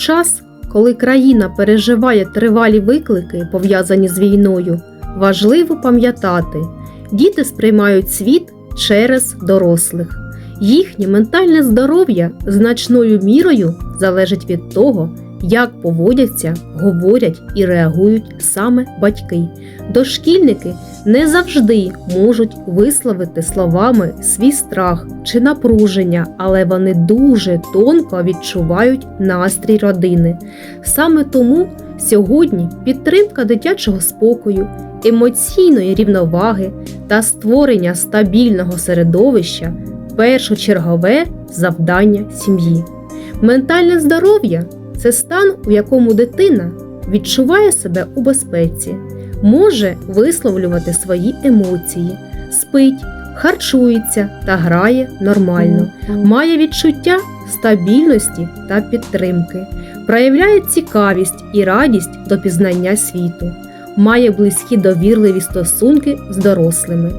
час, коли країна переживає тривалі виклики, пов'язані з війною, важливо пам'ятати, діти сприймають світ через дорослих. Їхнє ментальне здоров'я значною мірою залежить від того, як поводяться, говорять і реагують саме батьки. Дошкільники не завжди можуть висловити словами свій страх чи напруження, але вони дуже тонко відчувають настрій родини. Саме тому сьогодні підтримка дитячого спокою, емоційної рівноваги та створення стабільного середовища першочергове завдання сім'ї. Ментальне здоров'я це стан, у якому дитина відчуває себе у безпеці, може висловлювати свої емоції, спить, харчується та грає нормально, має відчуття стабільності та підтримки, проявляє цікавість і радість до пізнання світу, має близькі довірливі стосунки з дорослими.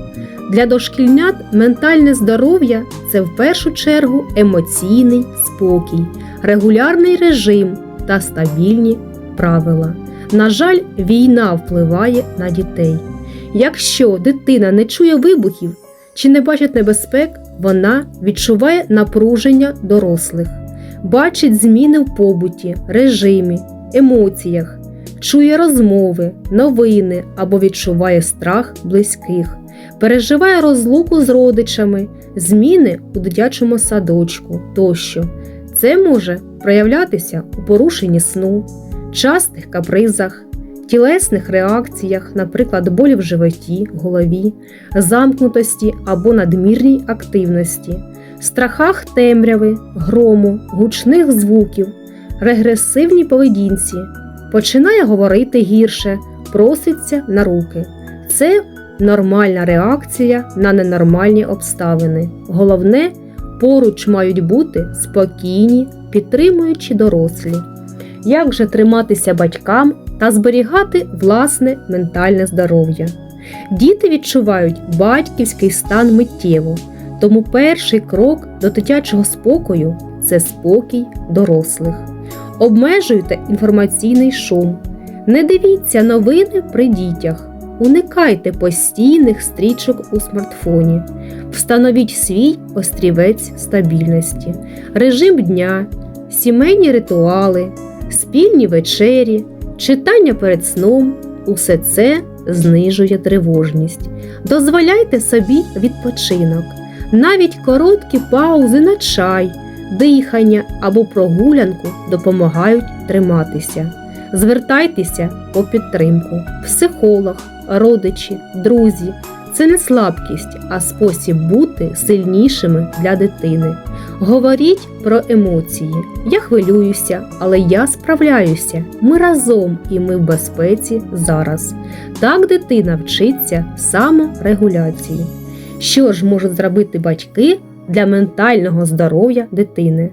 Для дошкільнят ментальне здоров'я це в першу чергу емоційний спокій, регулярний режим та стабільні правила. На жаль, війна впливає на дітей. Якщо дитина не чує вибухів чи не бачить небезпек, вона відчуває напруження дорослих, бачить зміни в побуті, режимі, емоціях, чує розмови, новини або відчуває страх близьких, переживає розлуку з родичами, зміни у дитячому садочку тощо. Це може проявлятися у порушенні сну, частих капризах, тілесних реакціях, наприклад, болі в животі, голові, замкнутості або надмірній активності, страхах темряви, грому, гучних звуків, регресивній поведінці, починає говорити гірше, проситься на руки. Це нормальна реакція на ненормальні обставини. Головне, поруч мають бути спокійні, підтримуючі дорослі. Як же триматися батькам та зберігати власне ментальне здоров'я? Діти відчувають батьківський стан миттєво, тому перший крок до дитячого спокою це спокій дорослих. Обмежуйте інформаційний шум, не дивіться новини при дітях, уникайте постійних стрічок у смартфоні, встановіть свій острівець стабільності, режим дня, сімейні ритуали, спільні вечері, читання перед сном усе це знижує тривожність. Дозволяйте собі відпочинок, навіть короткі паузи на чай, дихання або прогулянку допомагають триматися. Звертайтеся по підтримку, психолог, родичі, друзі. Це не слабкість, а спосіб бути сильнішими для дитини. Говоріть про емоції. Я хвилююся, але я справляюся. Ми разом і ми в безпеці зараз. Так дитина вчиться саморегуляції. Що ж можуть зробити батьки для ментального здоров'я дитини?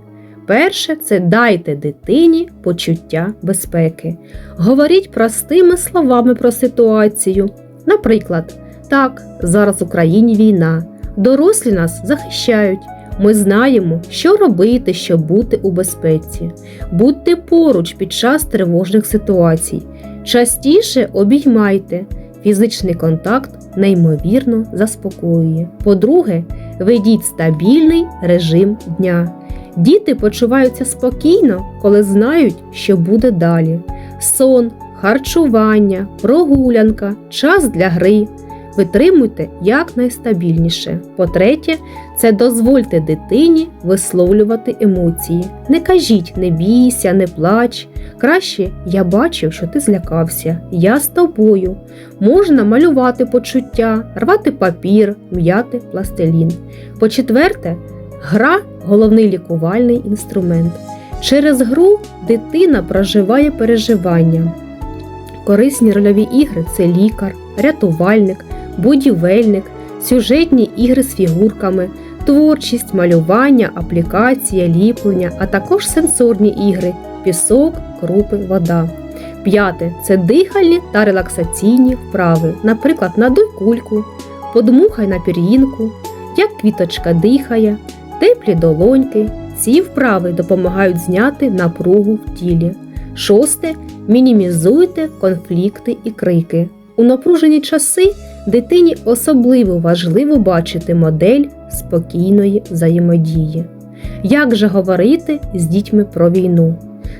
Перше, це дайте дитині почуття безпеки. Говоріть простими словами про ситуацію. Наприклад, так, зараз в Україні війна. Дорослі нас захищають. Ми знаємо, що робити, щоб бути у безпеці. Будьте поруч під час тривожних ситуацій. Частіше обіймайте. Фізичний контакт неймовірно заспокоює. По-друге, ведіть стабільний режим дня. Діти почуваються спокійно, коли знають, що буде далі. Сон, харчування, прогулянка, час для гри. Витримуйте якнайстабільніше. По-третє, це дозвольте дитині висловлювати емоції. Не кажіть, не бійся, не плач. Краще я бачив, що ти злякався. Я з тобою. Можна малювати почуття, рвати папір, м'яти пластилін. По-четверте, гра головний лікувальний інструмент. Через гру дитина проживає переживання. Корисні рольові ігри це лікар, рятувальник, будівельник, сюжетні ігри з фігурками, творчість, малювання, аплікація, ліплення, а також сенсорні ігри пісок, крупи, вода. П'яте це дихальні та релаксаційні вправи, наприклад, надуй кульку, подмухай на пір'їнку, як квіточка дихає, теплі долоньки, Ці вправи допомагають зняти напругу в тілі. Шосте. Мінімізуйте конфлікти і крики. У напружені часи дитині особливо важливо бачити модель спокійної взаємодії. Як же говорити з дітьми про війну?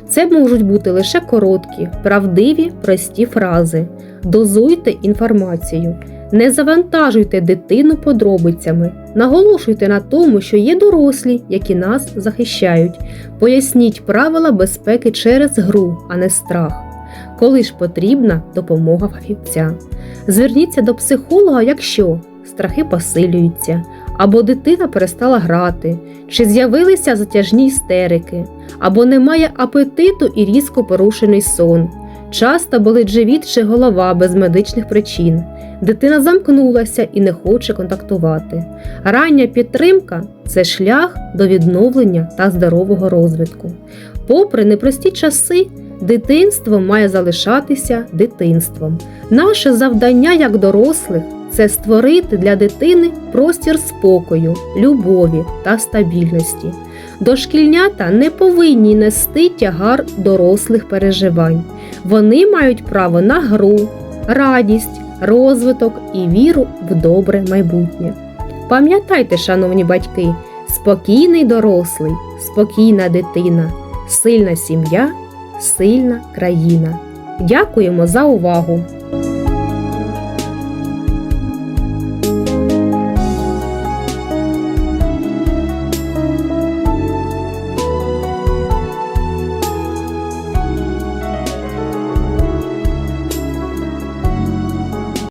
Це можуть бути лише короткі, правдиві, прості фрази. Дозуйте інформацію. Не завантажуйте дитину подробицями, наголошуйте на тому, що є дорослі, які нас захищають. Поясніть правила безпеки через гру, а не страх. Коли ж потрібна допомога фахівця. Зверніться до психолога, якщо страхи посилюються, або дитина перестала грати, чи з'явилися затяжні істерики, або немає апетиту і різко порушений сон. Часто болить живіт чи голова без медичних причин. Дитина замкнулася і не хоче контактувати. Рання підтримка це шлях до відновлення та здорового розвитку. Попри непрості часи, дитинство має залишатися дитинством. Наше завдання як дорослих це створити для дитини простір спокою, любові та стабільності. Дошкільнята не повинні нести тягар дорослих переживань. Вони мають право на гру, радість, розвиток і віру в добре майбутнє. Пам'ятайте, шановні батьки, спокійний дорослий, спокійна дитина, сильна сім'я, сильна країна. Дякуємо за увагу!